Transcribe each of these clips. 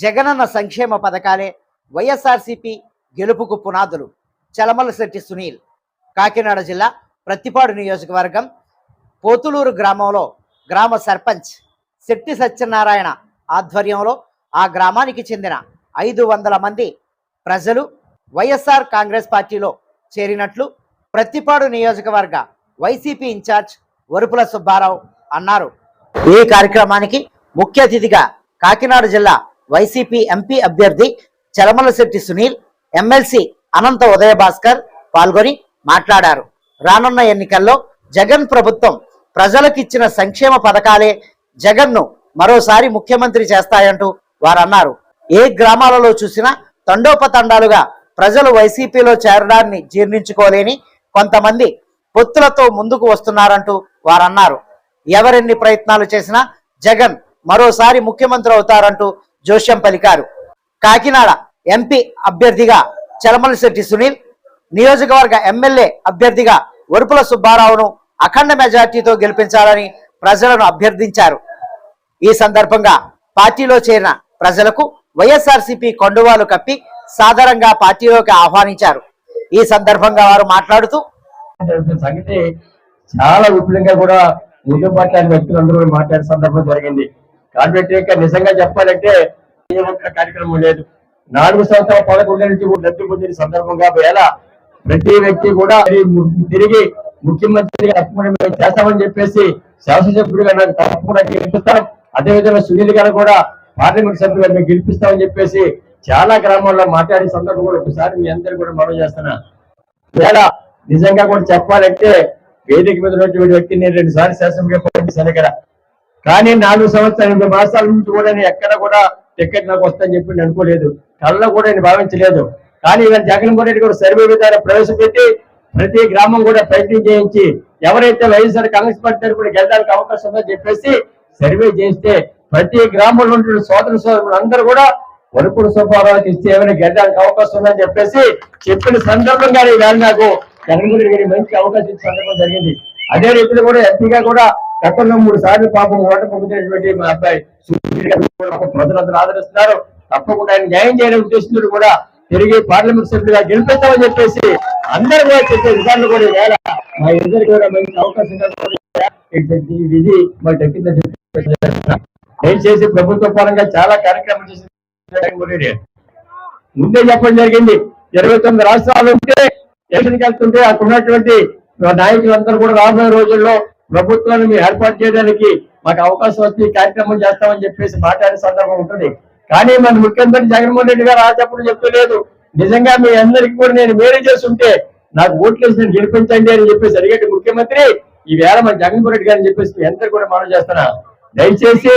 జగనన్న సంక్షేమ పథకాలే వైఎస్ఆర్సీపీ గెలుపుకు పునాదులు. చలమలశెట్టి సునీల్ కాకినాడ జిల్లా ప్రత్తిపాడు నియోజకవర్గం పోతులూరు గ్రామంలో గ్రామ సర్పంచ్ శెట్టి సత్యనారాయణ ఆధ్వర్యంలో ఆ గ్రామానికి చెందిన ఐదు వందల మంది ప్రజలు వైఎస్ఆర్ కాంగ్రెస్ పార్టీలో చేరినట్లు ప్రత్తిపాడు నియోజకవర్గ వైసీపీ ఇన్ఛార్జ్ వరుపుల సుబ్బారావు అన్నారు. ఈ కార్యక్రమానికి ముఖ్య అతిథిగా కాకినాడ జిల్లా వైసీపీ ఎంపీ అభ్యర్థి చలమలశెట్టి సునీల్ ఎమ్మెల్సీ అనంత ఉదయ భాస్కర్ పాల్గొని మాట్లాడారు. రానున్న ఎన్నికల్లో జగన్ ప్రభుత్వం ప్రజలకిచ్చిన సంక్షేమ పథకాలే జగన్ను మరోసారి ముఖ్యమంత్రి చేస్తాయంటూ వారు అన్నారు ఏ గ్రామాలలో చూసినా తండోపతండాలుగా ప్రజలు వైసీపీలో చేరడాన్ని జీర్ణించుకోలేని కొంతమంది పొత్తులతో ముందుకు వస్తున్నారంటూ వారన్నారు. ఎవరెన్ని ప్రయత్నాలు చేసినా జగన్ మరోసారి ముఖ్యమంత్రి అవుతారంటూ జోష్యం పలికారు. కాకినాడ ఎంపీ అభ్యర్థిగా చలమలశెట్టి సునీల్ నియోజకవర్గ ఎమ్మెల్యే అభ్యర్థిగా వరుపుల సుబ్బారావును అఖండ మెజార్టీతో గెలిపించాలని ప్రజలను అభ్యర్థించారు. ఈ సందర్భంగా పార్టీలో చేరిన ప్రజలకు వైఎస్ఆర్సీపీ కొండువాలు కప్పి సాధారణంగా పార్టీలోకి ఆహ్వానించారు. ఈ సందర్భంగా వారు మాట్లాడుతూ సంగతి చాలా విపులంగా కూడా ముందు మాట్లాడిన వ్యక్తులందరూ మాట్లాడే సందర్భం జరిగింది. కాబట్టి యొక్క నిజంగా చెప్పాలంటే ఏ ఒక్క కార్యక్రమం లేదు. నాలుగు సంవత్సరాల పదకొండు నుంచి లబ్ధి పొందిన సందర్భంగా వేళ ప్రతి వ్యక్తి కూడా తిరిగి ముఖ్యమంత్రిగా తప్పకుండా చేస్తామని చెప్పేసి శాసనసభ్యుడిగా నాకు తప్పకుండా గెలిపిస్తాం. అదేవిధంగా సునీల్ గారు కూడా పార్లమెంట్ సభ్యులుగా మేము గెలిపిస్తామని చెప్పేసి చాలా గ్రామాల్లో మాట్లాడే సందర్భం కూడా ఒకసారి మీ అందరూ కూడా మనం చేస్తున్నా. వేళ నిజంగా కూడా చెప్పాలంటే వేదిక మీద ఉన్నటువంటి వ్యక్తి నేను రెండు సార్లు శాసనసభ్యుడిగా పోటీ కదా. కానీ నాలుగు సంవత్సరాలు ఎనిమిది మాసాల నుంచి కూడా నేను ఎక్కడ కూడా టికెట్ నాకు వస్తుందని చెప్పి నేను అనుకోలేదు. కళ్ళలో కూడా నేను భావించలేదు. కానీ ఇవాళ జగన్మోహన్ రెడ్డి గారు సర్వే విధానం ప్రవేశపెట్టి ప్రతి గ్రామం కూడా ప్రయత్నం చేయించి ఎవరైతే వైఎస్ఆర్ కాంగ్రెస్ పార్టీ తరఫున గెలడానికి అవకాశం ఉందని చెప్పేసి సర్వే చేస్తే ప్రతి గ్రామంలో ఉంటున్న సోదర సోదరులు అందరూ కూడా వరపుడు సుబ్బారావుకి ఇస్తే ఏమైనా గెలడానికి అవకాశం ఉందని చెప్పేసి చెప్పిన సందర్భంగా ఈవేళ నాకు జగన్మోహన్ రెడ్డి గారి మంచి అవకాశం ఇచ్చిన సందర్భం జరిగింది. అదే రీతిలో కూడా ఎంపీగా కూడా గతంలో మూడు సార్లు పాపం ఓట పొందుతున్నటువంటి మా అబ్బాయి కూడా ప్రజలందరూ ఆదరిస్తున్నారు. తప్పకుండా ఆయన న్యాయం చేయడం ఉద్దేశంతో కూడా తిరిగి పార్లమెంట్ సభ్యులుగా గెలిపిస్తామని చెప్పేసి అందరూ కూడా చెప్పే విధానం కూడా వేళ మా ఇద్దరు కూడా మంచి అవకాశం ఇది ఇది మా దక్కిందని చెప్పేసి ప్రభుత్వ పరంగా చాలా కార్యక్రమాలు చేసింది ముందే చెప్పడం జరిగింది. ఇరవై తొమ్మిది రాష్ట్రాలు ఉంటే ఎలక్షన్కి వెళ్తుంటే అక్కడ ఉన్నటువంటి నాయకులందరూ కూడా రాబోయే రోజుల్లో ప్రభుత్వాన్ని మీరు ఏర్పాటు చేయడానికి మాకు అవకాశం వస్తే ఈ కార్యక్రమం చేస్తామని చెప్పేసి మాట్లాడే సందర్భం ఉంటుంది. కానీ మన ముఖ్యమంత్రి జగన్మోహన్ రెడ్డి గారు ఆచప్పుడు చెప్తూ చెప్తలేదు నిజంగా మీ అందరికి కూడా నేను మేరే చేస్తుంటే నాకు ఓట్లేసి నేను గెలిపించండి అని చెప్పేసి అడిగేటి ముఖ్యమంత్రి. ఈ వేళ మన జగన్మోహన్ రెడ్డి గారిని చెప్పేసి మీ అందరు కూడా మనం చేస్తున్నా. దయచేసి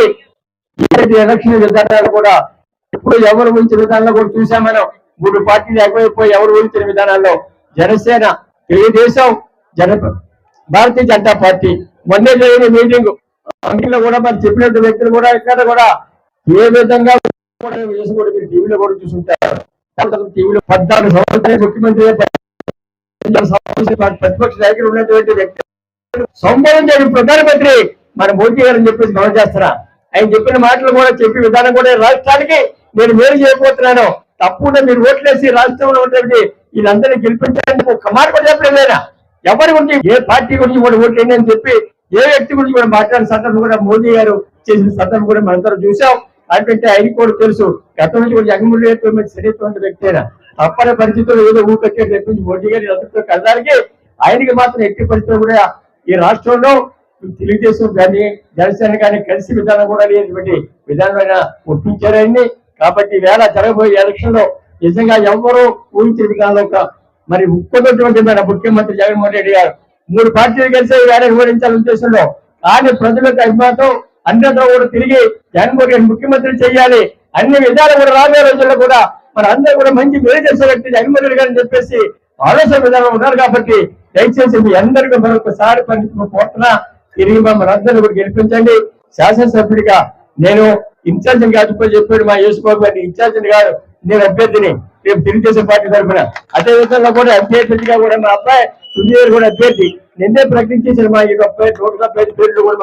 ఎలక్షన్ విధానాలు కూడా ఇప్పుడు ఎవరు ఉంచిన విధానంలో కూడా చూసాం మనం మూడు పార్టీలు ఎగవైపోయి ఎవరు ఉంచిన విధానాల్లో జనసేన తెలుగుదేశం జన భారతీయ జనతా పార్టీ మొన్నే జరిగిన మీటింగ్. అందులో కూడా మరి చెప్పినట్టు వ్యక్తులు కూడా ఇక్కడ కూడా ఏ విధంగా కూడా మీరు టీవీలో కూడా చూసుంటారు. టీవీలో పద్నాలుగు సంవత్సరాలు ముఖ్యమంత్రి ప్రతిపక్ష నాయకులు ఉన్నటువంటి వ్యక్తి సంబంధించిన ప్రధానమంత్రి మన మోదీ గారు అని చెప్పేసి మనం చేస్తున్నా ఆయన చెప్పిన మాటలు కూడా చెప్పి విధానం కూడా రాష్ట్రానికి నేను మేలు చేయబోతున్నాను. తప్పకుండా మీరు ఓట్లేసి రాష్ట్రంలో ఉన్నటువంటి వీళ్ళందరినీ గెలిపించడానికి ఒక మాట కూడా చెప్పలేదు ఆయన ఎవరి గురించి ఏ పార్టీ గురించి కూడా ఓట్లేండి అని చెప్పి ఏ వ్యక్తి గురించి కూడా మాట్లాడిన సందర్భం కూడా మోదీ గారు చేసిన సందర్భం కూడా మనందరం చూసాం అంటే ఆయన కూడా తెలుసు. గతం నుంచి కూడా జగన్మోహన్ రెడ్డి సరైనటువంటి వ్యక్తి అయినా తప్పని పరిస్థితుల్లో ఏదో ఊపెట్టే వ్యక్తి మోదీ గారి అందరితో కలడానికి ఆయనకి మాత్రం ఎట్టి పరిస్థితులు కూడా ఈ రాష్ట్రంలో తెలుగుదేశం కానీ జనసేన కానీ కలిసి విధానం కూడా లేనటువంటి విధానమైన ఒప్పించారని కాబట్టి వేళ జరగబోయే ఎలక్షన్లో నిజంగా ఎవరు ఊహించే విధానంలో ఒక మరి ముఖ్యమంత్రి మన ముఖ్యమంత్రి జగన్మోహన్ రెడ్డి గారు. మూడు పార్టీలు కలిసి వేళ వివరించాలని ఉద్దేశంలో కానీ ప్రజలకు అభిమానం అందరితో కూడా తిరిగి జగన్మోహన్ రెడ్డి ముఖ్యమంత్రి చేయాలి. అన్ని విధాలు కూడా రాబోయే రోజుల్లో కూడా మన అందరూ కూడా మంచి మేలు చేసే వ్యక్తి జగన్మోహన్ రెడ్డి గారిని చెప్పేసి ఆలోచన విధానం ఉన్నారు కాబట్టి దయచేసి మీ అందరికీ మరొకసారి పని కోరుతున్నా. తిరిగి మమ్మల్ని అందరినీ కూడా గెలిపించండి. శాసనసభ్యుడిగా నేను ఇన్ఛార్జిని కాదు చెప్పాడు మా యేసుబాబు గారిని. ఇన్ఛార్జ్ కాదు నేను అభ్యర్థిని. రేపు తెలుగుదేశం పార్టీ తరఫున. అదేవిధంగా కూడా అభ్యర్థిగా కూడా మా అబ్బాయి సుధీర్ కూడా అభ్యర్థి. నిన్నే ప్రకటించేసారు మా యొక్క నూట పేర్లు కూడా